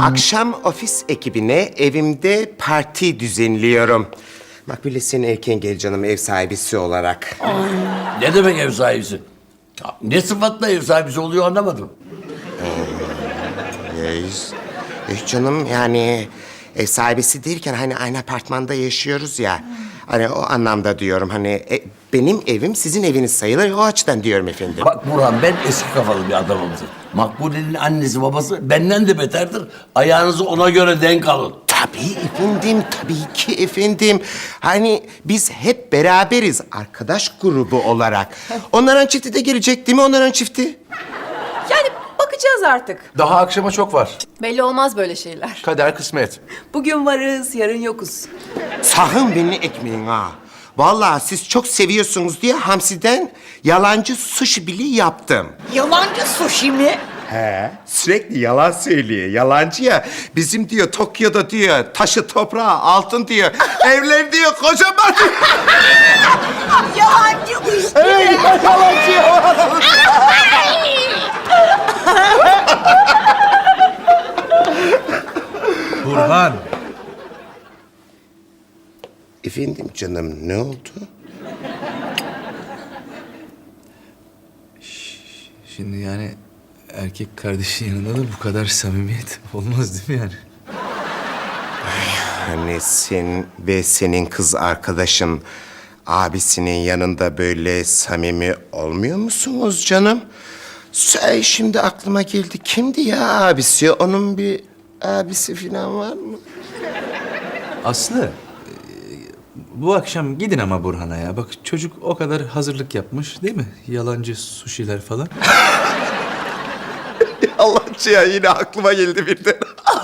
Akşam ofis ekibine evimde parti düzenliyorum. Makbule sen erken gel canım ev sahibisi olarak. Ne demek ev sahibisi? Ya, Ne sıfatla ev sahibisi oluyor anlamadım. Reis. Eh canım yani ev sahibisi değilken hani aynı apartmanda yaşıyoruz ya. Hani o anlamda diyorum hani e, benim evim sizin eviniz sayılır o açıdan diyorum efendim. Bak Burhan ben eski kafalı bir adamımdır. Makbule'nin annesi babası benden de beterdir. Ayağınızı ona göre denk alın. Tabii efendim, tabii ki efendim. Hani biz hep beraberiz arkadaş grubu olarak. Onların çifti de gelecek değil mi onların çifti? Yani bakacağız artık. Daha akşama çok var. Belli olmaz böyle şeyler. Kader kısmet. Bugün varız, yarın yokuz. Sakın beni ekmeyin ha. Vallahi siz çok seviyorsunuz diye hamsiden yalancı sushi bile yaptım. Yalancı sushi mi? He, sürekli yalan söylüyor. Yalancı ya. Bizim diyor Tokyo'da diyor taşı toprağı altın diyor. Evler diyor kocaman. Yalancıymış. Hey, yalancı ya. Burhan. Efendim canım ne oldu? Şimdi yani erkek kardeşin yanında da bu kadar samimiyet olmaz değil mi yani? Hani sen ve senin kız arkadaşın abisinin yanında böyle samimi olmuyor musunuz canım? Say şimdi aklıma geldi. Kimdi ya abisi? Onun bir abisi falan var mı? Aslı, bu akşam gidin ama Burhan'a ya. Bak çocuk o kadar hazırlık yapmış değil mi? Yalancı suşiler falan. Allah ya yine aklıma geldi birden.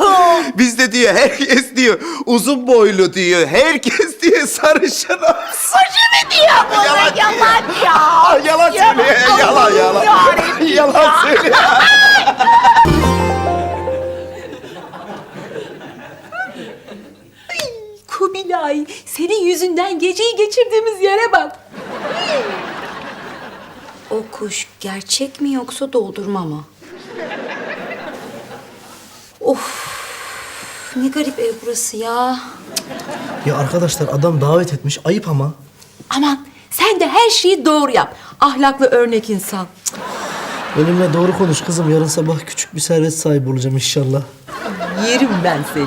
Bizde diyor herkes diyor uzun boylu diyor. Herkes diyor sarışın. Sushi mi diyor bu? Yalan, yalan ya. Yalan söylüyor. Yalan yalan. Yalan söylüyor. Senin yüzünden geceyi geçirdiğimiz yere bak. O kuş gerçek mi yoksa doldurma mı? Of! Ne garip ev burası ya. Ya arkadaşlar adam davet etmiş ayıp ama. Aman sen de her şeyi doğru yap. Ahlaklı örnek insan. Benimle doğru konuş kızım. Yarın sabah küçük bir servet sahibi olacağım inşallah. Yerim ben seni.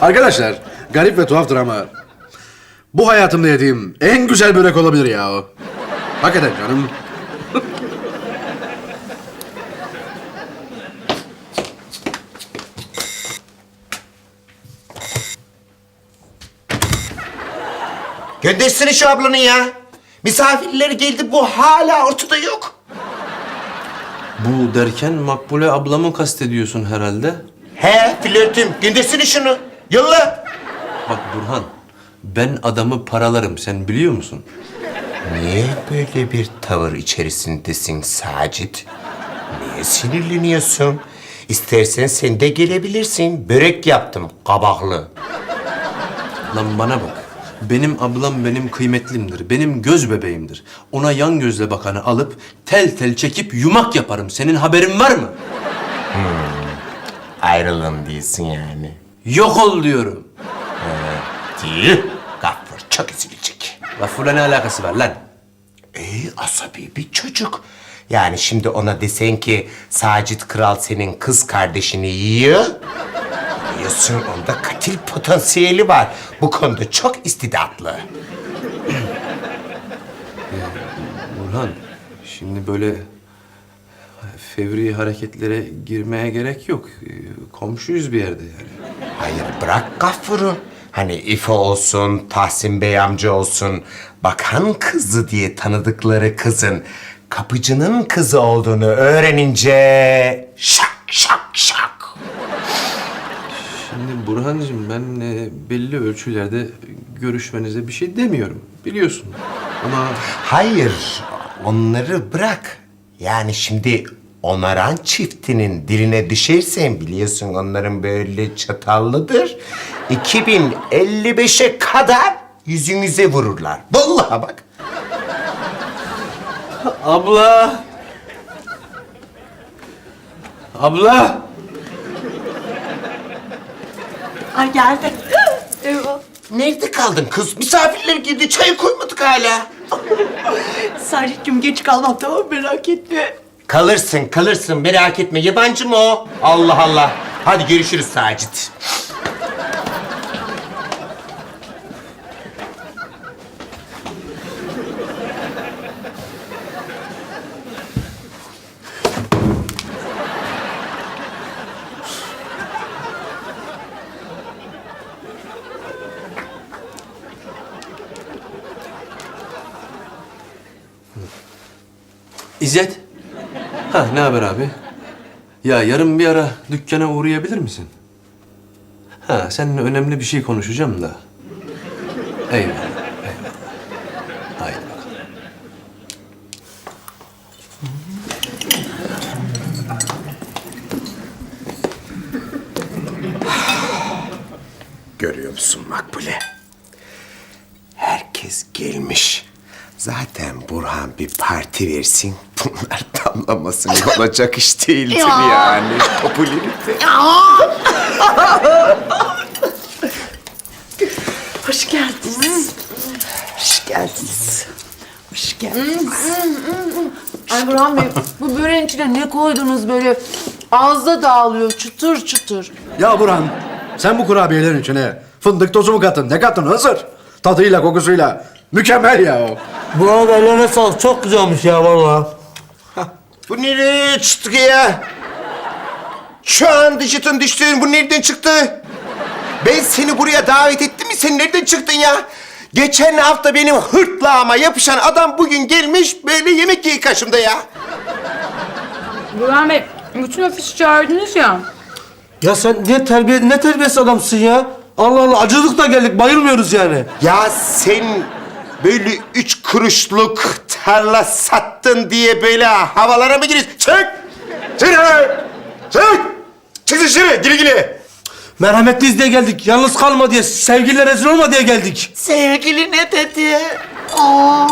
Arkadaşlar garip ve tuhaftır ama bu hayatımda yediğim en güzel börek olabilir ya o. Hakikaten canım. Göndersene şu ablanı ya. Misafirler geldi bu hala ortada yok. Bu derken Makbule ablamı kastediyorsun herhalde. He flörtüm göndersene şunu. Yolla. Bak Burhan, ben adamı paralarım sen biliyor musun? Niye böyle bir tavır içerisindesin Sacit? Niye sinirleniyorsun? İstersen sen de gelebilirsin. Börek yaptım kabaklı. Lan bana bak. Benim ablam benim kıymetlimdir. Benim göz bebeğimdir. Ona yan gözle bakanı alıp tel tel çekip yumak yaparım. Senin haberin var mı? Ayrılın değilsin yani. Yok ol diyorum. Değil. Gaffur çok üzülecek. Lafıyla ne alakası var lan? İyi asabi bir çocuk. Yani şimdi ona desen ki Sacit Kral senin kız kardeşini yiyor. Biliyorsun onda katil potansiyeli var. Bu konuda çok istidatlı. Burhan, şimdi böyle fevri hareketlere girmeye gerek yok. Ee, Komşuyuz bir yerde yani. Hayır bırak Gaffur'u. Hani İfo olsun, Tahsin Bey amca olsun. Bakan kızı diye tanıdıkları kızın kapıcının kızı olduğunu öğrenince şak şak şak. Şimdi Burhan'cığım ben e, belli ölçülerde görüşmenize bir şey demiyorum. Biliyorsun. Ama Hayır, onları bırak. Yani şimdi onaran çiftinin diline düşersen biliyorsun onların böyle çatallıdır. 2055'e kadar yüzünüze vururlar. Vallahi bak. Abla! Abla! Ay geldi. Nerede kaldın kız? Misafirler girdi. Çay koymadık hala. Sarıcığım geç kalmam tamam mı? merak etme. Kalırsın, kalırsın. Merak etme. Yabancı mı o? Allah Allah. Hadi görüşürüz Sacit. İzzet. Ha ne haber abi? Ya yarın bir ara dükkana uğrayabilir misin? Ha seninle önemli bir şey konuşacağım da. Eyvallah. Eyvallah. Haydi bakalım. Görüyor musun Makbule? Herkes gelmiş. Zaten Burhan bir parti versin. Bunlar damlamasın. Olacak iş değildir yani. Popülerite. Hoş geldiniz. Hoş geldiniz. Hoş geldiniz. Ay Burhan Bey bu böreğin içine ne koydunuz böyle ağızda dağılıyor çıtır çıtır. Ya Burhan, sen bu kurabiyelerin içine fındık tozu mu kattın? Ne kattın? Hazır. Tadıyla, kokusuyla. Mükemmel ya o. Bu arada ellerine sağlık. Çok güzelmiş ya vallahi. Bu nereye çıktı ya? Şu an dijitin düştüğün bu nereden çıktı? Ben seni buraya davet ettim mi? Sen nereden çıktın ya? Geçen hafta benim hırtlağıma yapışan adam bugün gelmiş böyle yemek yiyor karşımda ya. Burhan Bey bütün ofisi çağırdınız ya. Ya sen ne terbiye ne terbiyesiz adamsın ya. Allah Allah acılık da geldik bayılmıyoruz yani. Ya sen böyle üç kuruşluk tarla sattın diye böyle havalara mı giriyorsun? Çık! Çık! Çık! Çık dışarı, gire gire. Merhametliyiz diye geldik. Yalnız kalma diye, sevgililer rezil olma diye geldik. Sevgili ne dedi? Aa.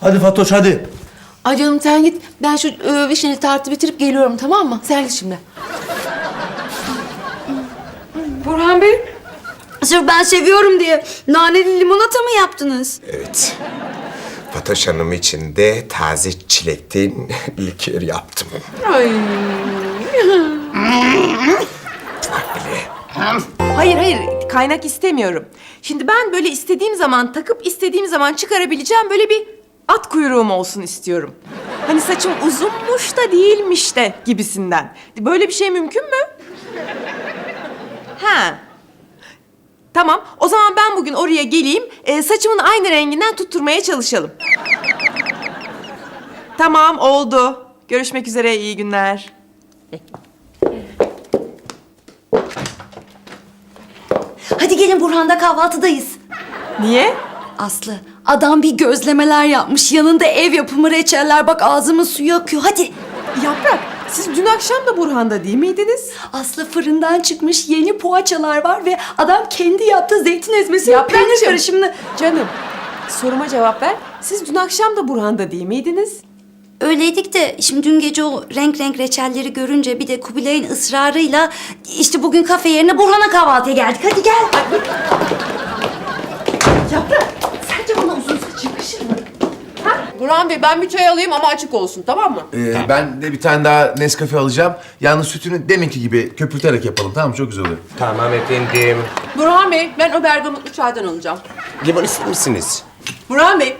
Hadi Fatoş hadi. Ay canım sen git ben şu e, vişneli tartı bitirip geliyorum tamam mı? Sen git şimdi. Burhan Bey. Sırf ben seviyorum diye naneli limonata mı yaptınız? Evet. Fatoş Hanım için de taze çilekten likör yaptım. Ay. Hayır hayır kaynak istemiyorum. Şimdi ben böyle istediğim zaman takıp istediğim zaman çıkarabileceğim böyle bir at kuyruğum olsun istiyorum. Hani saçım uzunmuş da değilmiş de gibisinden. Böyle bir şey mümkün mü? Ha. Tamam o zaman ben bugün oraya geleyim e, saçımın aynı renginden tutturmaya çalışalım. Tamam oldu. Görüşmek üzere iyi günler. Hadi gelin Burhan'da kahvaltıdayız. Niye? Aslı, adam bir gözlemeler yapmış. Yanında ev yapımı reçeller. Bak ağzımın suyu akıyor. Hadi. Yaprak, siz dün akşam da Burhan'da değil miydiniz? Aslı fırından çıkmış yeni poğaçalar var ve adam kendi yaptığı zeytin ezmesi ve Yaprakçığım. peynir karışımını... Canım, soruma cevap ver. Siz dün akşam da Burhan'da değil miydiniz? Öyleydik de şimdi dün gece o renk renk reçelleri görünce bir de Kubilay'ın ısrarıyla işte bugün kafe yerine Burhan'a kahvaltıya geldik. Hadi gel. Yaprak, sence bana uzun saç yakışır mı? Burhan Bey ben bir çay alayım ama açık olsun tamam mı? Ee, ben de bir tane daha Nescafe alacağım. Yalnız sütünü deminki gibi köpürterek yapalım tamam mı? Çok güzel oluyor. Tamam efendim. Burhan Bey ben o bergamotlu çaydan alacağım. Limon ister misiniz? Burhan Bey,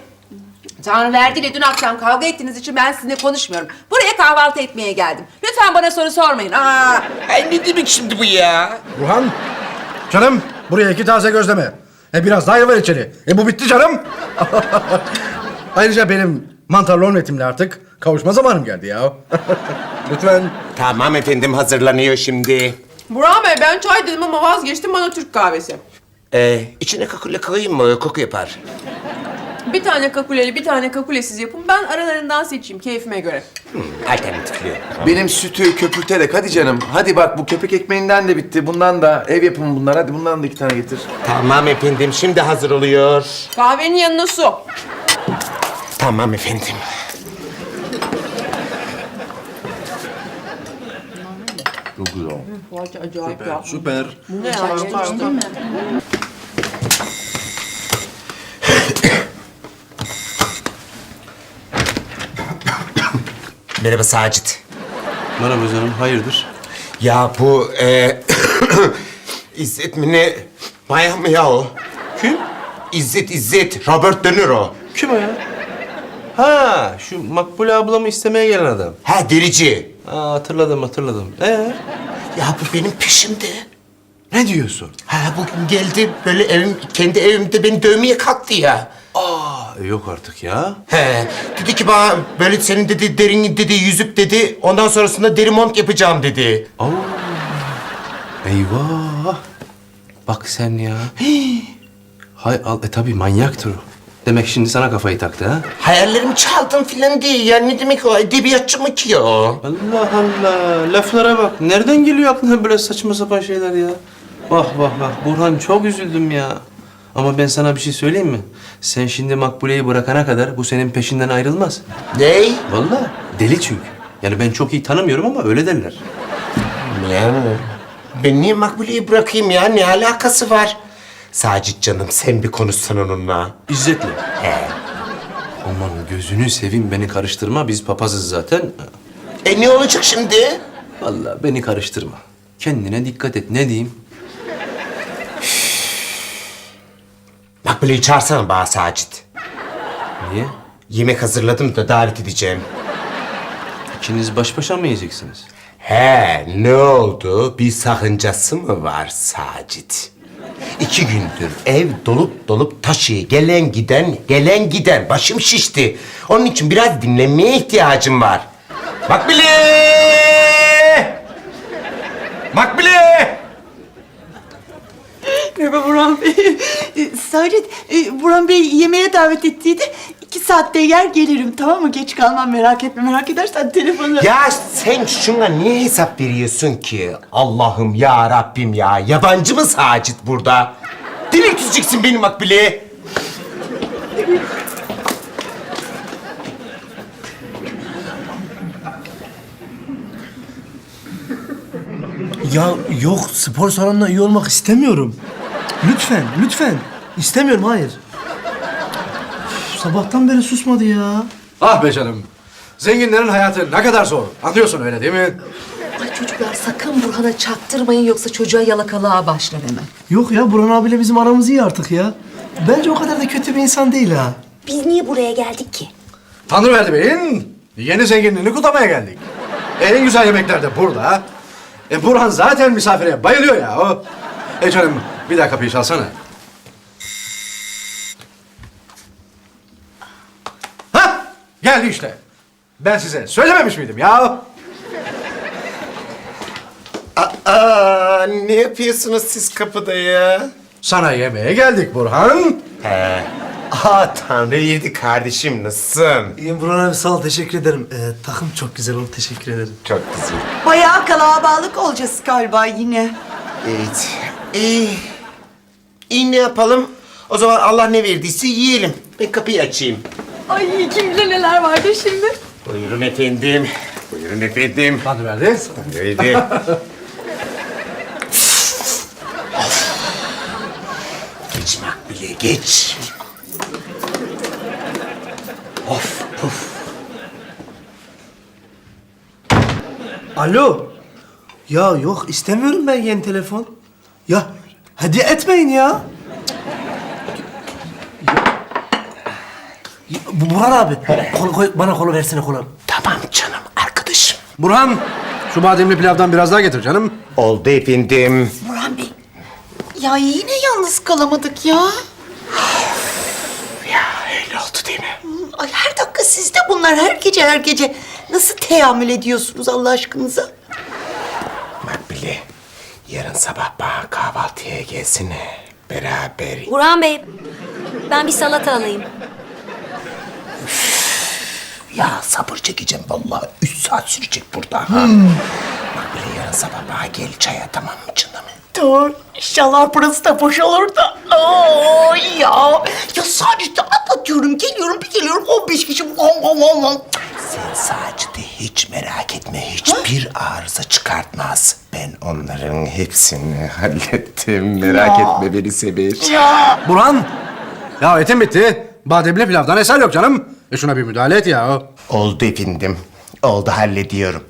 Tanrı verdiğiyle dün akşam kavga ettiğiniz için ben sizinle konuşmuyorum. Buraya kahvaltı etmeye geldim. Lütfen bana soru sormayın. Aa, Ay ne demek şimdi bu ya? Burhan, canım buraya iki taze gözleme. E biraz daha ver içeri. E bu bitti canım. Ayrıca benim mantarlı omletimle artık kavuşma zamanım geldi ya. Lütfen. Tamam efendim hazırlanıyor şimdi. Burhan Bey ben çay dedim ama vazgeçtim bana Türk kahvesi. Ee, içine kakule koyayım mı? Koku yapar. Bir tane kakuleli, bir tane kakulesiz yapın. Ben aralarından seçeyim keyfime göre. Alternatifli. Benim sütü köpürterek hadi canım. Hadi bak bu köpek ekmeğinden de bitti. Bundan da ev yapımı bunlar. Hadi bundan da iki tane getir. Tamam efendim şimdi hazır oluyor. Kahvenin yanına su. Tamam efendim. Çok güzel. Fuat acayip ya. Süper. Ne ya? Merhaba Sacit. Merhaba canım, hayırdır? Ya bu e, İzzet mi ne? Bayan mı ya o? Kim? İzzet, İzzet. Robert Dönür o. Kim o ya? Ha, şu Makbule ablamı istemeye gelen adam. Ha derici. Aa, hatırladım, hatırladım. Ee? Ya bu benim peşimde. Ne diyorsun? Ha bugün geldi böyle evim, kendi evimde beni dövmeye kalktı ya. Aa, yok artık ya. He, dedi ki bana böyle senin dedi derin dedi yüzüp dedi ondan sonrasında deri mont yapacağım dedi. Oo. Eyvah. Bak sen ya. Hii. Hay al, e tabii manyaktır o. Demek şimdi sana kafayı taktı ha? Hayallerimi çaldın filan diye ya ne demek o edebiyatçı mı ki o? Allah Allah, laflara bak. Nereden geliyor aklına böyle saçma sapan şeyler ya? Vah vah vah, Burhan çok üzüldüm ya. Ama ben sana bir şey söyleyeyim mi? Sen şimdi Makbule'yi bırakana kadar bu senin peşinden ayrılmaz. Ney? Vallahi deli çünkü. Yani ben çok iyi tanımıyorum ama öyle derler. Yani ben niye Makbule'yi bırakayım ya ne alakası var? Sacit canım sen bir konuşsan onunla. İzzetle. He. Aman gözünü seveyim beni karıştırma. Biz papazız zaten. E ne olacak şimdi? Vallahi beni karıştırma. Kendine dikkat et. Ne diyeyim? Makbule'yi çağırsana bana Sacit. Niye? Yemek hazırladım da davet edeceğim. İkiniz baş başa mı yiyeceksiniz? He, ne oldu? Bir sakıncası mı var Sacit? İki gündür ev dolup dolup taşıyor. Gelen giden, gelen giden. Başım şişti. Onun için biraz dinlenmeye ihtiyacım var. Makbule! Makbule! Merhaba Burhan Bey. E, Saadet, e, Burhan Bey yemeğe davet ettiydi. İki saatte yer gelirim tamam mı? Geç kalmam merak etme. Merak edersen telefonu... Ya sen şuna niye hesap veriyorsun ki? Allah'ım ya Rabbim ya. Yabancı mı Sacit burada? Delirteceksin beni Makbule. Ya yok spor salonuna üye olmak istemiyorum. Lütfen, lütfen. İstemiyorum, hayır. Sabahtan beri susmadı ya. Ah be canım. Zenginlerin hayatı ne kadar zor. Anlıyorsun öyle değil mi? Ay çocuklar sakın Burhan'a çaktırmayın yoksa çocuğa yalakalığa başlar hemen. Yok ya Burhan abiyle bizim aramız iyi artık ya. Bence o kadar da kötü bir insan değil ha. Biz niye buraya geldik ki? Tanrıverdi Bey'in yeni zenginliğini kutlamaya geldik. En güzel yemekler de burada. E Burhan zaten misafire bayılıyor ya o. E canım bir daha kapıyı çalsana. Geldi işte. Ben size söylememiş miydim ya? Aa, ne yapıyorsunuz siz kapıda ya? Sana yemeğe geldik Burhan. He. Aa Tanrı yedi kardeşim nasılsın? İyiyim Burhan abi sağ ol teşekkür ederim. Ee, takım çok güzel oldu teşekkür ederim. Çok güzel. Bayağı kalabalık olacağız galiba yine. Evet. İyi. İyi ne yapalım? O zaman Allah ne verdiyse yiyelim. Ben kapıyı açayım. Ay kim bilir neler vardır şimdi. Buyurun efendim. Buyurun efendim. Tanrıverdi. Neydi? geç Makbule geç. Of puf. Alo. Ya yok istemiyorum ben yeni telefon. Ya hediye etmeyin ya. Bu Burhan abi. Kolu koy, bana kolu versene kolu. Tamam canım arkadaşım. Burhan şu bademli pilavdan biraz daha getir canım. Oldu efendim. Burhan Bey. Ya yine yalnız kalamadık ya. Ya öyle oldu değil mi? Ay her dakika sizde bunlar her gece her gece. Nasıl teamül ediyorsunuz Allah aşkınıza? Makbule yarın sabah bana kahvaltıya gelsene. Beraber. Burhan Bey, ben bir salata alayım. Ya sabır çekeceğim vallahi. Üç saat sürecek burada. Ha. Makbule yarın sabah bana gel çaya tamam mı canım? Dur. İnşallah burası da boş olur da. Oo ya. Ya sadece atlatıyorum, geliyorum, bir geliyorum. 15 kişi. Om, om, om, om. Sen Sacit'i hiç merak etme. Hiçbir arıza çıkartmaz. Ben onların hepsini hallettim. Merak etme beni Sevinç. Burhan! Ya etim bitti. Bademli pilavdan eser yok canım. E şuna bir müdahale et ya. Oldu efendim. Oldu hallediyorum.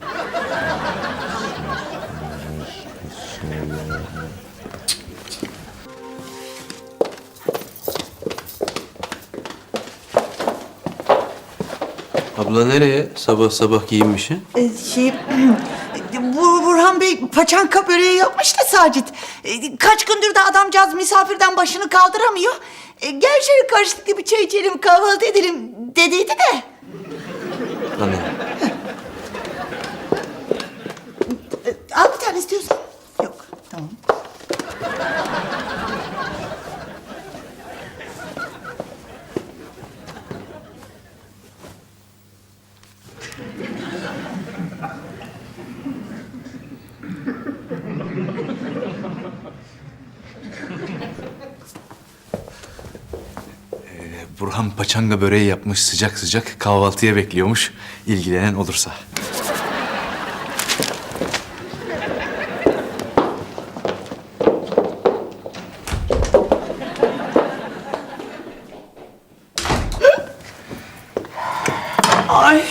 Abla nereye? Sabah sabah giyinmişsin. Ee, şey, bu Burhan Bey paçanka böreği yapmış da Sacit. Ee, Kaç gündür de adamcağız misafirden başını kaldıramıyor. Ee, Gel şöyle karşılıklı bir çay içelim, kahvaltı edelim dediydi de. Anladım. Ee, Al bir tane istiyorsan. Yok, tamam. Burhan paçanga böreği yapmış sıcak sıcak kahvaltıya bekliyormuş. İlgilenen olursa. Ay,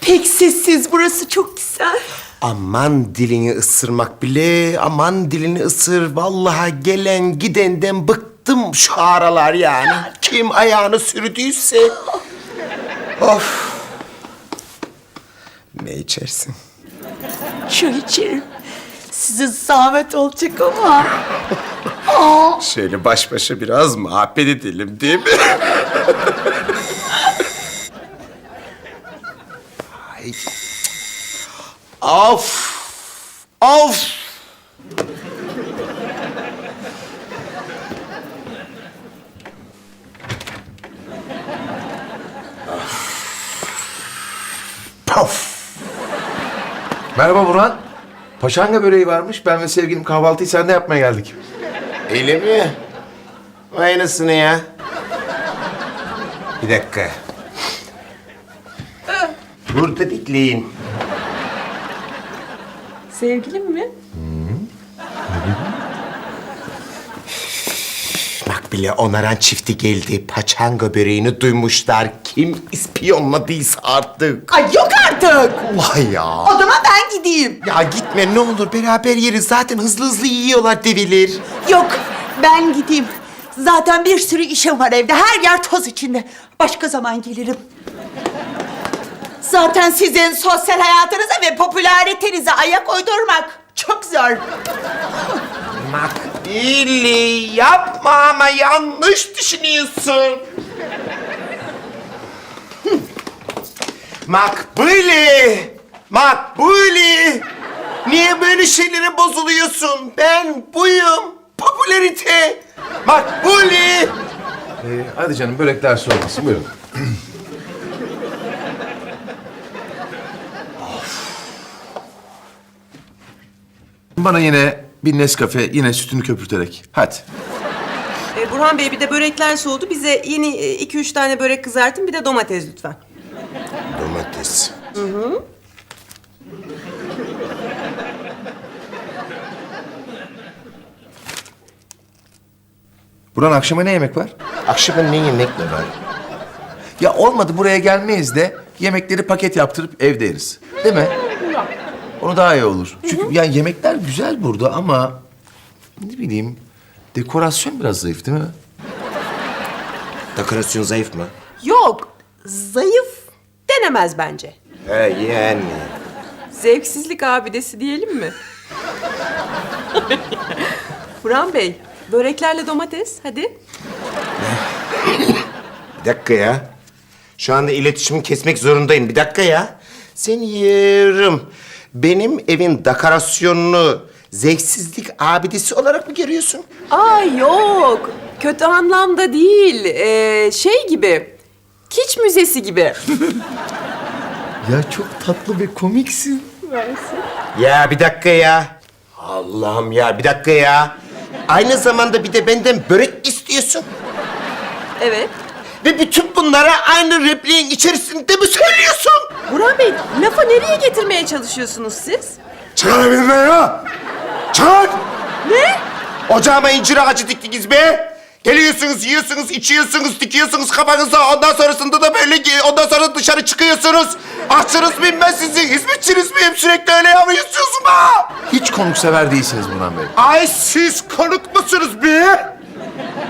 pek sessiz burası çok güzel. Aman dilini ısırmak bile, aman dilini ısır. Vallahi gelen gidenden bıktım şu aralar yani. Kim ayağını sürdüyse. of. Ne içersin? Çay içerim. Size zahmet olacak ama. Şöyle baş başa biraz muhabbet edelim değil mi? Ay. Of! Of! Puf! Merhaba Burhan. Paşanga böreği varmış. Ben ve sevgilim kahvaltıyı sende yapmaya geldik. Öyle mi? Vay anasını ya. Bir dakika. Burada bekleyin. Sevgilim mi? Makbule onaran çifti geldi. Paçanga böreğini duymuşlar. Kim ispiyonladıysa artık. Ay yok artık. Vay ya. O zaman ben gideyim. Ya gitme ne olur beraber yeriz. Zaten hızlı hızlı yiyorlar deviler. Yok, ben gideyim. Zaten bir sürü işim var evde. Her yer toz içinde. Başka zaman gelirim. Zaten sizin sosyal hayatınıza ve popülaritenize ayak uydurmak çok zor. Makbule yapma ama yanlış düşünüyorsun. Makbule! Makbule! Niye böyle şeylere bozuluyorsun? Ben buyum. Popülarite. Makbule! Ee, hadi canım börekler soğumasın. Buyurun. Bana yine bir Nescafe, yine sütünü köpürterek. Hadi. Ee, Burhan Bey bir de börekler soğudu. Bize yeni e, iki üç tane börek kızartın. Bir de domates lütfen. Domates. Buran akşama ne yemek var? Akşama ne yemekle var? Ya olmadı buraya gelmeyiz de yemekleri paket yaptırıp evde yeriz. Değil mi? Onu daha iyi olur. Çünkü yani yemekler güzel burada ama ne bileyim dekorasyon biraz zayıf değil mi? Dekorasyon zayıf mı? Yok. Zayıf denemez bence. He yani. Zevksizlik abidesi diyelim mi? Burhan Bey, böreklerle domates hadi. Bir dakika ya. Şu anda iletişimi kesmek zorundayım. Bir dakika ya. Seni yerim. Benim evin dekorasyonunu zevksizlik abidesi olarak mı görüyorsun? Aa yok. Kötü anlamda değil. Ee, şey gibi. Kiç müzesi gibi. Ya çok tatlı ve komiksin. Ya bir dakika ya. Allah'ım ya bir dakika ya. Aynı zamanda bir de benden börek istiyorsun. Evet. Ve bütün bunlara aynı repliğin içerisinde mi söylüyorsun? Burhan Bey, lafa nereye getirmeye çalışıyorsunuz siz? Çıkar evinden ya! Çıkar! Ne? Ocağıma incir ağacı diktiniz be! Geliyorsunuz, yiyorsunuz, içiyorsunuz, dikiyorsunuz kafanıza. Ondan sonrasında da böyle ki- ondan sonra dışarı çıkıyorsunuz. Aşçınız mıyım ben sizin? Hizmetçiniz miyim? Sürekli öyle yapıyorsunuz mu? Hiç konuksever değilsiniz Burhan Bey. Ay siz konuk musunuz be?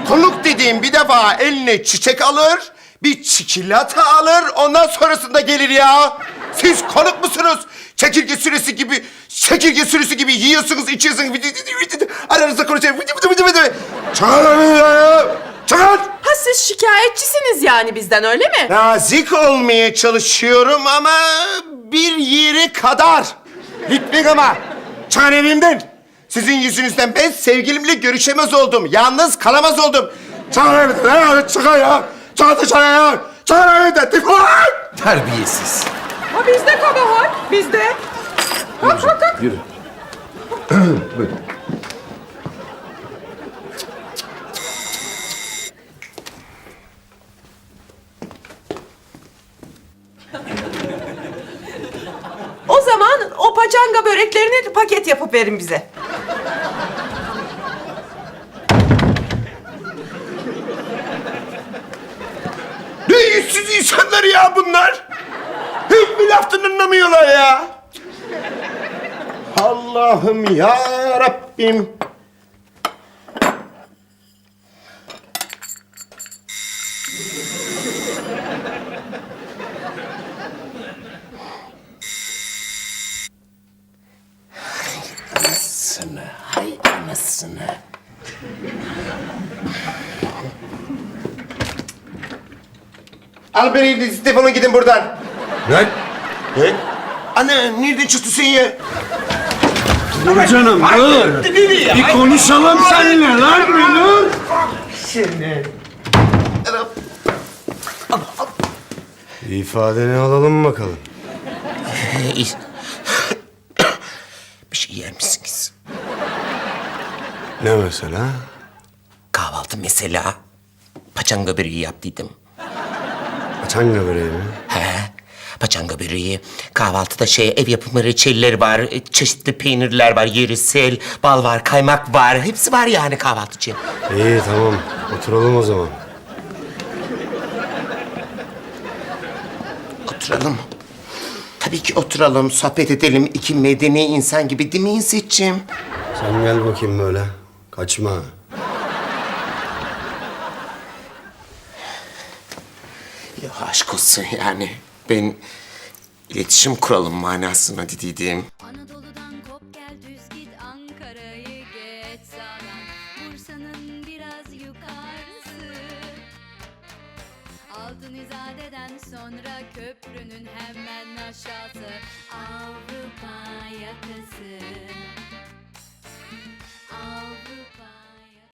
Konuk dediğim bir defa eline çiçek alır, bir çikolata alır, ondan sonrasında gelir ya. Siz konuk musunuz? Çekirge sürüsü gibi, çekirge sürüsü gibi yiyorsunuz, içiyorsunuz. Aranızda konuşuyor. Vıdı vıdı vıdı vıdı. Çıkar beni ya! Çıkar! Ha siz şikayetçisiniz yani bizden öyle mi? Nazik olmaya çalışıyorum ama bir yeri kadar. Lütfen ama. Çıkar evimden. Sizin yüzünüzden ben sevgilimle görüşemez oldum. Yalnız kalamaz oldum. Çıkar evimden. Çıkar ya. Çıkar dışarı ya. Çıkar evimden. Defol. Terbiyesiz. Ha bizde kabahat, bizde. Kalk kalk kalk. Yürü. O zaman o paçanga böreklerini paket yapıp verin bize. Ne yüzsüz bunlar. Hiçbir laftan anlamıyorlar ya. Allah'ım ya Rabbim. Anasını, hay anasını. Al beni, defolun gidin buradan. Ne? Ne? Anne, nereden çıktı sen ya? Dur canım dur. Bir konuşalım seninle lan bir dur. İfadeni alalım bakalım. Bir şey yer misiniz? Ne mesela? Kahvaltı mesela. Paçanga böreği yaptıydım. Paçanga böreği mi? He. Paçanga böreği. Kahvaltıda şey ev yapımı reçeller var. e, Çeşitli peynirler var. Yerisel, bal var, kaymak var. Hepsi var yani kahvaltıcı. İyi tamam. Oturalım o zaman. Oturalım. Tabii ki oturalım, sohbet edelim. İki medeni insan gibi değil mi İzzetciğim? Sen gel bakayım böyle. Kaçma. olsun yani. Ben iletişim kuralım manasına dediğim. Anadolu'dan kop gel düz git Ankara'yı geç sağdan Bursa'nın biraz yukarısı Altın izadeden sonra köprünün hemen aşağısı Avrupa yakası Avrupa